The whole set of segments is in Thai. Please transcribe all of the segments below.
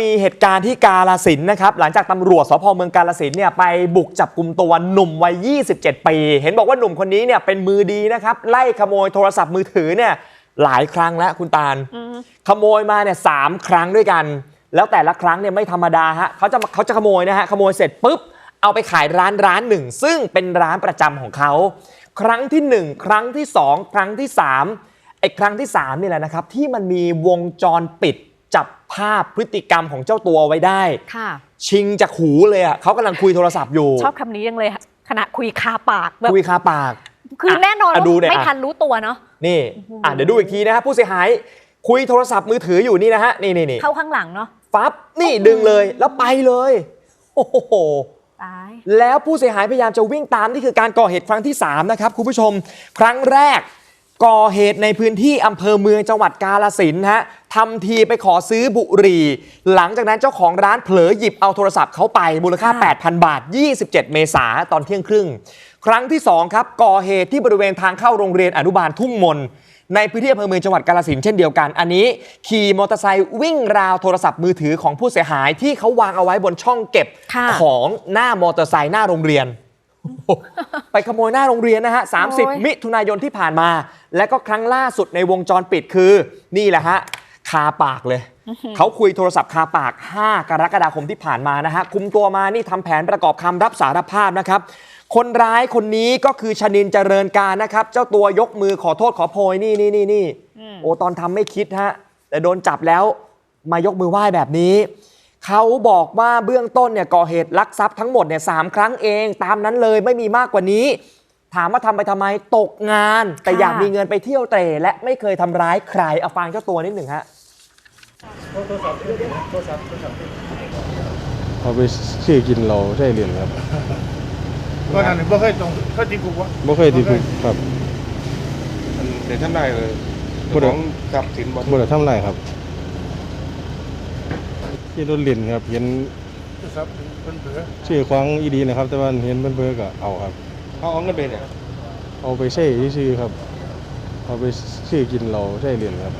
มีเหตุการณ์ที่กาลสินธุ์นะครับหลังจากตำรวจสพเมืองกาลสินธุ์เนี่ยไปบุกจับกลุ่มตัวหนุ่มวัย 27 ปี เห็นบอกว่าหนุ่มคนนี้เนี่ยเป็นมือดีนะครับไล่ขโมยโทรศัพท์มือถือเนี่ยหลายครั้งแล้วคุณตาล ขโมยมาเนี่ยสามครั้งด้วยกัน แล้วแต่ละครั้งเนี่ยไม่ธรรมดาฮะเขาจะเขาจะขโมยนะฮะขโมยเสร็จปุ๊บเอาไปขายร้านร้านหนึ่ง ซึ่งเป็นร้านประจำของเขาครั้งที่หนึ่งครั้งที่สองครั้งที่สามไอ้ครั้งที่สามนี่แหละนะครับที่มันมีวงจรปิด จับภาพพฤติกรรมของเจ้าตัวไว้ได้ ค่ะ ชิงจากหูเลยอะเขากำลังคุยโทรศัพท์อยู่ ชอบคำนี้ยังเลยค่ะขณะคุยคาปากแบบคุยคาปาก คือแน่นอนอะว่าดูเนี่ยไม่อะ ทันรู้ตัวเนาะ นี่อะเดี๋ยวดูอีกทีนะฮะผู้เสียหายคุยโทรศัพท์มือถืออยู่นี่นะฮะนี่นี่นี่เข้าข้างหลังเนาะปั๊บนี่ดึงเลยแล้วไปเลยโอ้โห ตาย แล้วผู้เสียหายพยายามจะวิ่งตามนี่คือการก่อเหตุครั้งที่ 3 นะครับ คุณผู้ชม ครั้งแรก ก่อเหตุในพื้นที่อำเภอเมืองจังหวัดกาลสินธุ์ฮะทำทีไปขอซื้อบุหรี่ หลังจากนั้นเจ้าของร้านเผลอหยิบเอาโทรศัพท์เขาไปมูลค่า 8,000 บาท 27 เมษาตอนเที่ยงครึ่ง ครั้งที่ 2 ครับ ก่อเหตุที่บริเวณทางเข้าโรงเรียนอนุบาลทุ่งมน ในพื้นที่อำเภอเมืองจังหวัดกาลสินธุ์เช่นเดียวกัน อันนี้ ขี่มอเตอร์ไซค์วิ่งราวโทรศัพท์มือถือของผู้เสียหายที่เขาวางเอาไว้บนช่องเก็บค่ะของหน้ามอเตอร์ไซค์หน้าโรงเรียน ไปขโมยหน้าโรงเรียนนะฮะโอ้ย30 มิถุนายนที่ผ่านมา และก็ครั้งล่าสุดในวงจรปิดคือ นี่แหละฮะ คาปากเลย เขาคุยโทรศัพท์คาปาก 5 กรกฎาคมที่ผ่านมานะฮะ คุมตัวมานี่ทำแผนประกอบคำรับสารภาพนะครับ คนร้ายคนนี้ก็คือชนินเจริญการนะครับ เจ้าตัวยกมือขอโทษขอโพยนี่นี่นี่นี่โอ้ตอนทำไม่คิดฮะ แต่โดนจับแล้วมายกมือไหว้แบบนี้ เขาบอกว่าเบื้องต้นเนี่ยก่อเหตุลักทรัพย์ทั้งหมดเนี่ยสามครั้งเอง ตามนั้นเลยไม่มีมากกว่านี้ ถามว่าทำไปทำไมตกงาน แต่ค่ะอยากมีเงินไปเที่ยวเตร่และไม่เคยทำร้ายใครเอาฟังเจ้าตัวนิดหนึ่งฮะเอาไปซื้อกินเราใช่เหรียญครับก็นั่นนี่บ่เคยตรงเขาจิกุกวะบ่เคยติดคุกครับมันเดี๋ยวท่านได้เลยบ่ได้ของทรัพย์สินบ่บ่ได้ทำไรครับ ที่รถเหรียญครับ เห็นครับเป็นเผือชื่อของอีดีนะครับ แต่ว่าเห็นเพิ่นเพิ่นก็เอาครับ เขาเอาเงินไปเนี่ยเอาไปใช้ซื้อๆครับ เอาไปซื้อกินเราใช่เหรียญครับ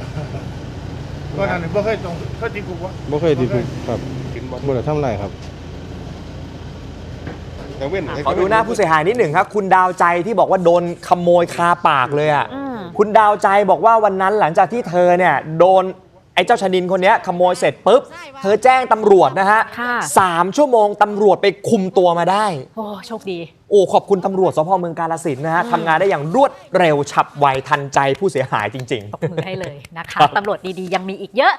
ก็นั่นนี่บ่เคยตรงเขาจิกุกวะบ่เคยติดคุกครับสินบ่บ่ได้ทำไรครับแต่เว้นให้ขอดูหน้าผู้เสียหายนิดหนึ่งครับ คุณดาวใจที่บอกว่าโดนขโมยคาปากเลยอะอืมคุณดาวใจบอกว่าวันนั้นหลังจากที่เธอเนี่ยโดนไอ้เจ้าชนินคนเนี้ยขโมยเสร็จปุ๊บ เธอแจ้งตำรวจนะฮะค่ะ สามชั่วโมงตำรวจไปคุมตัวมาได้ โอ้โชคดี โอ้ ขอบคุณตำรวจสพเมืองกาลสินธุ์นะฮะทำงานได้อย่างรวดเร็วฉับไวทันใจผู้เสียหายจริงๆตบมือให้เลยนะคะ ตำรวจดีๆ ยังมีอีกเยอะ